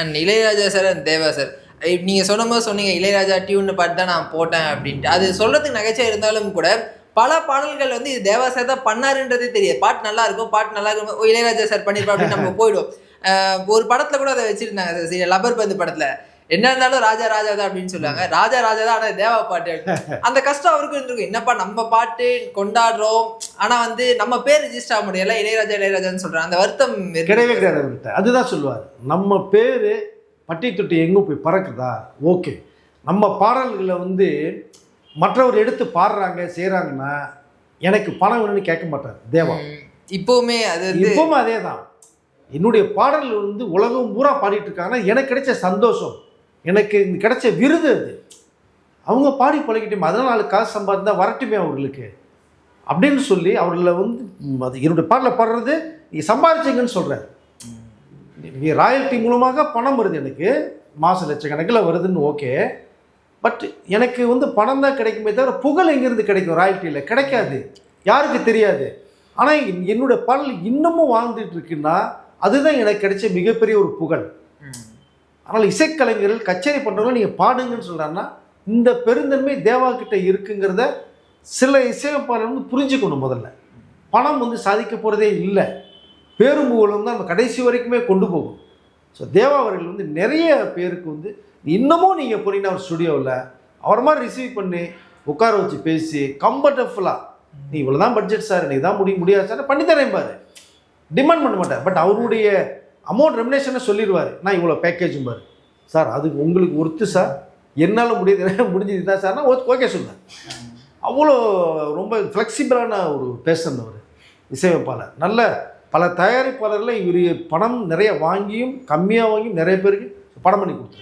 And Ilaiyaraaja sir and Deva sir நீங்கள் சொன்ன மாதிரி சொன்னீங்க இளையராஜா டியூன்னு பாட்டு தான் நான் போட்டேன் அப்படின்ட்டு. அது சொல்கிறதுக்கு நகைச்சுவை இருந்தாலும் கூட பல பாடல்கள் வந்து இது தேவா சார் தான் பண்ணாருன்றதே தெரியாது. பாட்டு நல்லா இருக்கும் பாட்டு நல்லா இருக்கும். ஓ, இளையராஜா சார் பண்ணியிருப்பா அப்படின்னு நம்ம போயிடும் ஒரு படத்தில் கூட அதை வச்சுருந்தாங்க சார் லபர் பந்து படத்தில். என்ன இருந்தாலும் ராஜா ராஜா தான் அப்படின்னு சொல்லுவாங்க. ராஜா ராஜா தான் ஆனால் தேவா பாட்டு. அந்த கஷ்டம் அவருக்கு இருந்திருக்கும். என்னப்பா நம்ம பாட்டு கொண்டாடுறோம்? ஆனா வந்து நம்ம பேர் ரிஜிஸ்டர் ஆக முடியல. இளையராஜா இளையராஜான்னு சொல்றாங்க. அந்த வருத்தம். கிடையவே கிடையாது அவர்கிட்ட. அதுதான் சொல்லுவார். நம்ம பேர் பட்டி தொட்டி எங்கே போய் பறக்குதா? ஓகே. நம்ம பாடல்களை வந்து மற்றவர் எடுத்து பாடுறாங்க செய்கிறாங்கன்னா எனக்கு பணம் வேணும்னு கேட்க மாட்டார். தேவா. இப்பவுமே அது இப்பவும் அதே தான் என்னுடைய பாடல் வந்து உலகம் பூரா பாடிட்டு இருக்காங்கன்னா எனக்கு கிடைச்ச சந்தோஷம். எனக்கு இந்த கிடைச்ச விருது அது. அவங்க பாடி பழகிட்டே அதனால் நாலு காசு சம்பாதிந்தா வரட்டுமே அவர்களுக்கு அப்படின்னு சொல்லி அவர்களை வந்து அது என்னுடைய பாடலை பாடுறது நீ சம்பாதிச்சிங்கன்னு சொல்கிறார் நீ ராயல்ட்டி மூலமாக பணம் வருது எனக்கு மாத லட்சக்கணக்கில் வருதுன்னு ஓகே. பட் எனக்கு வந்து பணம் தான் கிடைக்குமே தவிர புகழ் எங்கேருந்து கிடைக்கும் ராயல்ட்டியில் கிடைக்காது. யாருக்கு தெரியாது. ஆனால் என்னுடைய பாடல் இன்னமும் வாழ்ந்துட்டு இருக்குன்னா அதுதான் எனக்கு கிடைச்ச மிகப்பெரிய ஒரு புகழ். ஆனால் இசைக்கலைஞர்கள் கச்சேரி பண்ணுறவங்க நீங்கள் பாடுங்கன்னு சொல்கிறாங்கன்னா இந்த பெருந்தன்மை தேவா கிட்ட இருக்குங்கிறத சில இசையமைப்பாளர் வந்து புரிஞ்சுக்கணும் முதல்ல. பணம் வந்து சாதிக்க போகிறதே இல்லை. பேரும் புகழும் தான் நம்ம கடைசி வரைக்குமே கொண்டு போகும். ஸோ தேவா அவர்கள் வந்து நிறைய பேருக்கு வந்து இன்னமும் நீங்கள் போனீங்கன்னா அவர் ஸ்டுடியோவில் அவர் மாதிரி ரிசீவ் பண்ணி உட்கார வச்சு பேசி கம்ஃபர்டபுளாக நீ இவ்வளோ தான் பட்ஜெட் சார் எனக்கு தான் முடிய முடியாது சார் பண்ணித்தரேன் பாரு. டிமாண்ட் பண்ண மாட்டார். பட் அவருடைய அமௌண்ட் ரெமினேஷனை சொல்லிடுவார். நான் இவ்வளோ பேக்கேஜும் பாரு. சார் அது உங்களுக்கு ஒர்த்து சார் என்னால் முடியுது முடிஞ்சது தான் சார்னா ஓகே சொல்லுங்கள் அவ்வளோ ரொம்ப ஃப்ளெக்சிபிளான ஒரு பேசன் அவர். இசையமைப்பாளர். நல்ல பல தயாரிப்பாளர்களை இவர் பணம் நிறைய வாங்கியும் கம்மியாக வாங்கியும் நிறைய பேருக்கு படம் பண்ணி கொடுத்துருக்காரு.